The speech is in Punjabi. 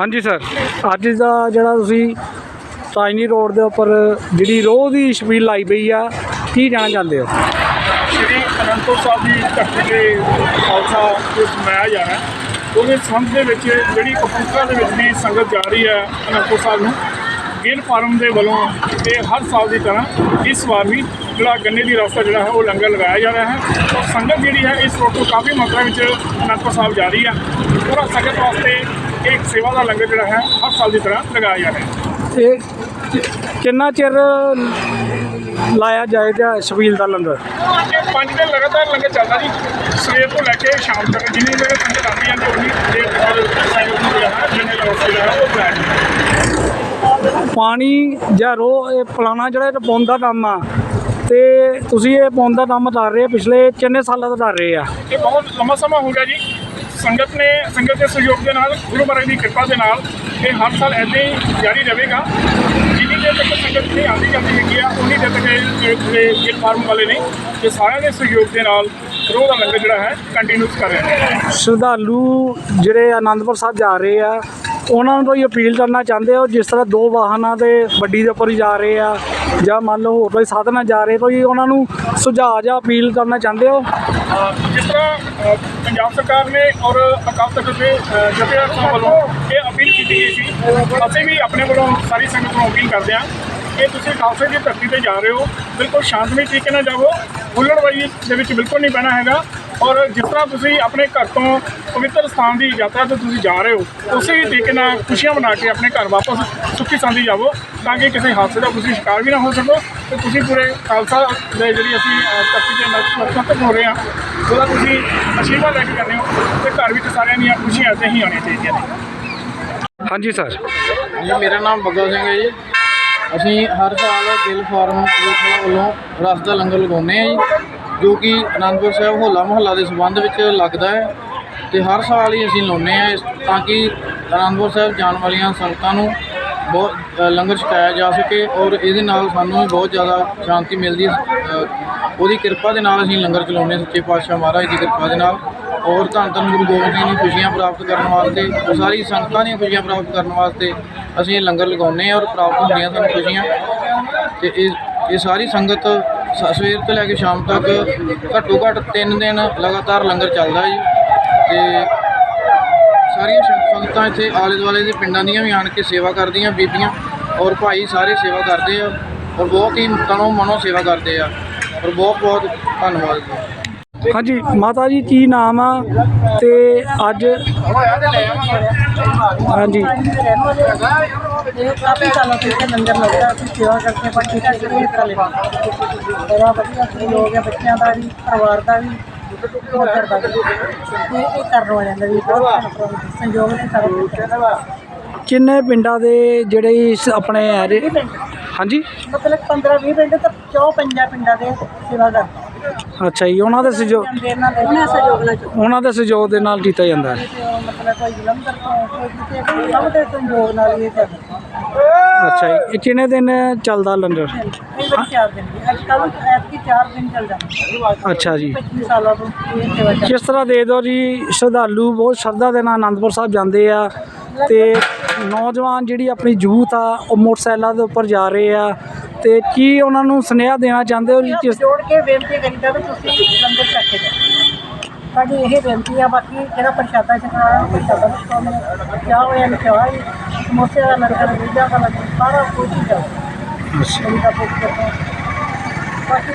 ਹਾਂਜੀ ਸਰ ਅੱਜ ਦਾ ਜਿਹੜਾ ਤੁਸੀਂ ਸਾਈਨੀ ਰੋਡ ਦੇ ਉੱਪਰ ਜਿਹੜੀ ਰੋਹ ਦੀ ਛਬੀਲ ਲਾਈ ਪਈ ਆ ਕੀ ਜਾਣਾ ਚਾਹੁੰਦੇ ਹੋ? ਸ਼੍ਰੀ ਅਨੰਦਪੁਰ ਸਾਹਿਬ ਦੀ ਧਰਤੀ ਤੇ ਖਾਲਸਾ ਜੋ ਮਨਾਇਆ ਜਾ ਰਿਹਾ। ਹੈ ਉਹਦੇ ਸੰਤ ਦੇ ਵਿੱਚ ਜਿਹੜੀ ਕਪੂਰਥਲਾ ਦੇ ਵਿੱਚ ਵੀ ਸੰਗਤ ਜਾ ਰਹੀ ਹੈ ਅਨੰਦਪੁਰ ਸਾਹਿਬ ਨੂੰ ਗਿੱਲ ਫਾਰਮ ਦੇ ਵੱਲੋਂ ਇਹ ਹਰ ਸਾਲ ਦੀ ਤਰ੍ਹਾਂ ਇਸ ਵਾਰ ਵੀ ਜਿਹੜਾ ਗੰਨੇ ਦੀ ਰਸਤਾ ਜਿਹੜਾ ਹੈ ਉਹ ਲੰਗਰ ਲਗਾਇਆ ਜਾ ਰਿਹਾ ਹੈ। ਔਰ ਸੰਗਤ ਜਿਹੜੀ ਹੈ ਇਸ ਰੋਡ ਤੋਂ ਕਾਫੀ ਮਾਤਰਾ ਵਿੱਚ ਅਨੰਦਪੁਰ ਸਾਹਿਬ ਜਾ ਰਹੀ ਹੈ। ਪੂਰਾ ਸੰਗਤ ਵਾਸਤੇ ਇੱਕ ਸੇਵਾ ਦਾ ਲੰਗਰ ਜਿਹੜਾ ਹੈ ਹਰ ਸਾਲ ਦੀ ਤਰ੍ਹਾਂ ਲਗਾਇਆ ਜਾ ਰਿਹਾ ਹੈ। ਇਹ ਕਿੰਨਾ ਚਿਰ ਲਾਇਆ ਜਾਏਗਾ ਛਬੀਲ ਦਾ ਲੰਗਰ? ਪੰਜ ਦਿਨ ਲਗਾਤਾਰ ਲੰਗਰ ਚੱਲਦਾ ਜੀ। ਸਵੇਰ ਤੋਂ ਲੈ ਕੇ ਸ਼ਾਮ ਤੱਕ ਜਿੰਨੀ ਦੇਰ ਸੰਗਤ ਆਉਂਦੀ ਹੈ ਉਨੀ ਦੇਰ ਤੱਕ ਸੰਗਤ ਨੂੰ ਜਿਹੜਾ ਦਾ ਵਕਤ ਜਿਹੜਾ ਉਹ ਜਾਂਦਾ ਪਾਣੀ ਜਾਂ ਰੋਹ ਇਹ ਪਲਾਣਾ ਜਿਹੜਾ ਇਹ ਪਾਉਣ ਦਾ ਕੰਮ ਆ ਤੇ ਤੁਸੀਂ ਇਹ ਪਾਉਣ ਦਾ ਕੰਮ ਕਰ ਰਹੇ ਪਿਛਲੇ ਕਿੰਨੇ ਸਾਲਾਂ ਤੋਂ ਕਰ ਰਹੇ ਆ? ਇਹ ਬਹੁਤ ਲੰਮਾ ਸਮਾਂ ਹੋ ਗਿਆ ਜੀ। ਸੰਗਤ ਨੇ, ਸੰਗਤ ਦੇ ਸਹਿਯੋਗ ਦੇ ਨਾਲ, ਗੁਰੂ ਮਹਾਰਾਜ ਦੀ ਕਿਰਪਾ ਦੇ ਨਾਲ ਇਹ ਹਰ ਸਾਲ ਐਦਾਂ ਹੀ ਜਾਰੀ ਰਹੇਗਾ। ਜਿੰਨੀ ਦੇਰ ਤੱਕ ਸੰਗਤ ਨਹੀਂ ਆਉਂਦੀ ਜਾਂਦੀ ਹੈਗੀ ਆ ਉਨੀ ਦੇਰ ਤੱਕ ਇਹ ਜਿਹੜੇ ਫਾਰਮ ਵਾਲੇ ਨੇ, ਇਹ ਸਾਰਿਆਂ ਦੇ ਸਹਿਯੋਗ ਦੇ ਨਾਲ ਰੋਹ ਦਾ ਲੰਗਰ ਜਿਹੜਾ ਹੈ ਕੰਟੀਨਿਊਸ ਕਰ ਰਹੇ ਨੇ। ਸ਼ਰਧਾਲੂ ਜਿਹੜੇ ਆਨੰਦਪੁਰ ਸਾਹਿਬ ਜਾ ਰਹੇ ਆ, ਉਹਨਾਂ ਨੂੰ ਕੋਈ ਅਪੀਲ ਕਰਨਾ ਚਾਹੁੰਦੇ ਹੋ ਜਿਸ ਤਰ੍ਹਾਂ ਦੋ ਵਾਹਨਾਂ ਦੇ ਵੱਡੀ ਦੇ ਉੱਪਰ ਜਾ ਰਹੇ ਆ, ਜਾਂ ਮੰਨ ਲਓ ਹੋਰ ਕੋਈ ਸਾਧਨਾਂ ਜਾ ਰਹੇ, ਕੋਈ ਉਹਨਾਂ ਨੂੰ ਸੁਝਾਅ ਜਾਂ ਅਪੀਲ ਕਰਨਾ ਚਾਹੁੰਦੇ ਹੋ? ਪੰਜਾਬ ਸਰਕਾਰ ਨੇ ਔਰ ਅਕਾਲ ਤਖਤ ਦੇ ਅ, ਜਥੇਦਾਰ ਵੱਲੋਂ ਇਹ ਅਪੀਲ ਕੀਤੀ ਗਈ ਸੀ। ਅਸੀਂ ਵੀ ਆਪਣੇ ਵੱਲੋਂ ਸਾਰੀ ਸੰਗਤ ਨੂੰ ਅਪੀਲ ਕਰਦੇ ਹਾਂ ਕਿ ਤੁਸੀਂ ਖਾਲਸੇ ਦੀ ਧਰਤੀ ਤੇ ਜਾ ਰਹੇ ਹੋ ਬਿਲਕੁਲ ਸ਼ਾਂਤਮਈ ਤਰੀਕੇ ਨਾਲ ਜਾਵੋ ਹੁੱਲੜਬਾਜ਼ੀ ਦੇ ਵਿੱਚ ਬਿਲਕੁਲ ਨਹੀਂ ਪੈਣਾ ਹੈਗਾ ਔਰ ਜਿਸ ਤਰ੍ਹਾਂ ਤੁਸੀਂ ਆਪਣੇ ਘਰ ਤੋਂ ਪਵਿੱਤਰ ਸਥਾਨ ਦੀ ਯਾਤਰਾ ਤੇ ਤੁਸੀਂ ਜਾ ਰਹੇ ਹੋ ਉਸੇ ਹੀ ਤਰੀਕੇ ਨਾਲ ਖੁਸ਼ੀਆਂ ਮਨਾ ਕੇ ਆਪਣੇ ਘਰ ਵਾਪਸ ਸੁੱਖੀ ਸਾਂਦੀ ਜਾਵੋ ਤਾਂ ਕਿ ਕਿਸੇ ਹਾਦਸੇ ਦਾ ਤੁਸੀਂ ਸ਼ਿਕਾਰ ਵੀ ਨਾ ਹੋ ਸਕੋ ਤੇ ਤੁਸੀਂ ਪੂਰੇ ਖਾਲਸਾ ਦੇ ਜਿਹੜੀ ਅਸੀਂ ਧਰਤੀ ਤੇ ਨਤਮਸਤਕ ਹੋ ਰਹੇ ਹਾਂ। ਉਹਦਾ ਤੁਸੀਂ ਆਸ਼ੀਰਵਾਦ ਲੈ ਕੇ ਜਾਂਦੇ ਹੋ ਤੇ ਘਰ ਵਿੱਚ ਸਾਰਿਆਂ ਦੀਆਂ ਖੁਸ਼ੀਆਂ ਇੱਥੇ ਹੀ ਆਉਣੀਆਂ ਚਾਹੀਦੀਆਂ ਨੇ। ਹਾਂਜੀ ਸਰ। ਜੀ ਮੇਰਾ ਨਾਮ ਬੱਗਾ ਸਿੰਘ ਹੈ ਜੀ। ਅਸੀਂ ਹਰ ਸਾਲ ਗਿੱਲ ਫਾਰਮ ਕਪੂਰਥਲਾ ਵੱਲੋਂ ਰਸ ਦਾ ਲੰਗਰ ਲਗਾਉਂਦੇ ਹਾਂ ਜੀ ਜੋ ਕਿ ਅਨੰਦਪੁਰ ਸਾਹਿਬ ਹੋਲਾ ਮਹੱਲਾ ਦੇ ਸੰਬੰਧ ਵਿੱਚ ਲੱਗਦਾ ਹੈ ਤੇ ਹਰ ਸਾਲ ਹੀ ਅਸੀਂ ਲਾਉਂਦੇ ਹਾਂ ਇਸ- ਤਾਂ ਕਿ ਅਨੰਦਪੁਰ ਸਾਹਿਬ ਜਾਣ ਵਾਲੀਆਂ ਸੰਗਤਾਂ ਨੂੰ ਬਹੁਤ ਲੰਗਰ ਛਕਾਇਆ ਜਾ ਸਕੇ ਔਰ ਇਹਦੇ ਨਾਲ ਸਾਨੂੰ ਵੀ ਬਹੁਤ ਜ਼ਿਆਦਾ ਸ਼ਾਂਤੀ ਮਿਲਦੀ ਹੈ। ਉਹਦੀ ਕਿਰਪਾ ਦੇ ਨਾਲ ਅਸੀਂ ਲੰਗਰ ਚਲਾਉਂਦੇ ਹਾਂ। ਸੱਚੇ ਪਾਤਸ਼ਾਹ ਮਹਾਰਾਜ ਦੀ ਕਿਰਪਾ ਦੇ ਨਾਲ। ਔਰ ਧੰਨ ਧੰਨ ਗੁਰੂ ਗੋਬਿੰਦ ਜੀ ਦੀ ਖੁਸ਼ੀਆਂ ਪ੍ਰਾਪਤ ਕਰਨ ਵਾਸਤੇ, ਸਾਰੀ ਸੰਗਤਾਂ ਦੀਆਂ ਖੁਸ਼ੀਆਂ ਪ੍ਰਾਪਤ ਕਰਨ ਵਾਸਤੇ ਅਸੀਂ ਇਹ ਲੰਗਰ ਲਗਾਉਂਦੇ ਹਾਂ ਔਰ ਪ੍ਰਾਪਤ ਹੁੰਦੀਆਂ ਸਾਨੂੰ ਖੁਸ਼ੀਆਂ। ਤੇ ਇਹ ਇਹ ਸਾਰੀ ਸੰਗਤ ਸ- ਸਵੇਰ ਤੋਂ ਲੈ ਕੇ ਸ਼ਾਮ ਤੱਕ ਘੱਟੋ ਘੱਟ 3 ਦਿਨ ਲਗਾਤਾਰ ਲੰਗਰ ਚੱਲਦਾ ਜੀ। ਤੇ ਸਾਰੀਆਂ ਸੰਗਤਾਂ ਇੱਥੇ ਆਲੇ ਦੁਆਲੇ ਦੇ ਪਿੰਡਾਂ ਦੀਆਂ ਵੀ ਆਣ ਕੇ ਸੇਵਾ ਕਰਦੀਆਂ ਬੀਬੀਆਂ ਔਰ ਭਾਈ ਸਾਰੇ ਸੇਵਾ ਕਰਦੇ ਆ ਔਰ ਬਹੁਤ ਹੀ ਤਨੋਂ ਮਨੋਂ ਸੇਵਾ ਕਰਦੇ ਆ ਔਰ ਬਹੁਤ ਬਹੁਤ ਧੰਨਵਾਦ ਜੀ। ਹਾਂਜੀ ਮਾਤਾ ਜੀ ਕੀ ਨਾਮ ਆ? ਤੇ ਅੱਜ ਹਾਂਜੀ। ਇਹ ਕਾਫੀ ਸਾਲਾਂ ਤੋਂ ਇੱਥੇ ਲੰਗਰ ਲੱਗਦਾ ਅਸੀਂ ਸੇਵਾ ਕਰਕੇ ਪਰ ਠੀਕ ਹੈ ਜਿਹੜੇ ਹਿੱਸਾ ਲੈਂਦੇ ਬੜਾ ਵਧੀਆ ਸਹਿਯੋਗ ਹੈ ਬੱਚਿਆਂ ਦਾ ਵੀ ਪਰਿਵਾਰ ਦਾ ਵੀ। ਮਦਰ ਦਾ ਵੀ ਤੇ ਇਹ ਕਰਨ ਹੋ ਜਾਂਦਾ ਵੀ ਬਹੁਤ ਸਹਿਯੋਗ ਨੇ ਸਾਰਾ ਕੁਛ। ਕਿੰਨੇ ਪਿੰਡਾਂ ਦੇ ਜਿਹੜੇ ਇਸ ਆਪਣੇ ਐਰੇ ਹਾਂਜੀ। ਮਤਲਬ 15 20 ਪਿੰਡ ਤਾਂ ਚੌ ਪੰਜਾਂ ਪਿੰਡਾਂ ਦੇ ਸੇਵਾ ਕਰਦੇ। ਅੱਛਾ ਜੀ ਉਹਨਾਂ ਦੇ ਸਹਿਯੋਗ ਜਾਂਦੇ ਇਹਨਾਂ ਦੇ ਉਹਨਾਂ ਸਹਿਯੋਗ ਨਾਲ ਚੁੱਕ ਉਹਨਾਂ ਦੇ ਸਹਿਯੋਗ ਦੇ ਨਾਲ ਕੀਤਾ ਜਾਂਦਾ ਹੈ। ਤੇ ਉਹ ਮਤਲਬ ਕੋਈ ਜਲੰਧਰ ਤੋਂ ਕੋਈ ਕਿਤੇ ਸਭ ਦੇ ਸਹਿਯੋਗ ਨਾਲ ਹੀ ਇਹ ਚੱਲਦਾ ਅੱਛਾ ਜੀ। ਇਹ ਕਿੰਨੇ ਦਿਨ ਚੱਲਦਾ ਲੰਗਰ? ਚਾਰ ਦਿਨ ਵੀ ਅੱਜ ਕੱਲ੍ਹ ਐਤਕੀ ਚਾਰ ਦਿਨ ਚੱਲ ਜਾਂਦਾ ਅੱਛਾ ਜੀ। 25 ਸਾਲਾਂ ਤੋਂ ਇਹ ਸੇਵਾ ਚੱਲ ਕਿਸ ਤਰ੍ਹਾਂ ਦੇ ਦਿਓ ਜੀ? ਸ਼ਰਧਾਲੂ ਬਹੁਤ ਸ਼ਰਧਾ ਦੇ ਨਾਲ ਆਨੰਦਪੁਰ ਸਾਹਿਬ ਜਾਂਦੇ ਆ ਤੇ ਨੌਜਵਾਨ ਜਿਹੜੀ ਆਪਣੀ ਯੂਥ ਆ ਉਹ ਮੋਟਰਸਾਈਕਲਾਂ ਦੇ ਉੱਪਰ ਜਾ ਰਹੇ ਆ। ਤੇ ਕੀ ਉਹਨਾਂ ਨੂੰ ਸੁਨੇਹਾ ਦੇਣਾ ਚਾਹੁੰਦੇ ਹੋ ਜੀ? ਕਿਸ ਜੋੜ ਕੇ ਬੇਨਤੀ ਕਰੀਦਾ ਵੀ ਤੁਸੀਂ ਲੰਗਰ ਚੱਕ ਕੇ ਜਾਓ। ਸਾਡੀ ਇਹ ਬੇਨਤੀ ਆ ਬਾਕੀ ਜਿਹੜਾ ਪ੍ਰਸ਼ਾਦਾ ਛਕਣਾ ਪ੍ਰਸ਼ਾਦਾ ਛਕਾਉਣਾ ਚਾਹ ਹੋਇਆ ਨਾ ਚਾਹ ਹੀ ਸਮੋਸੇ ਦਾ ਲੰਗਰ ਵੀਜ਼ਾ ਦਾ ਲੰਗਰ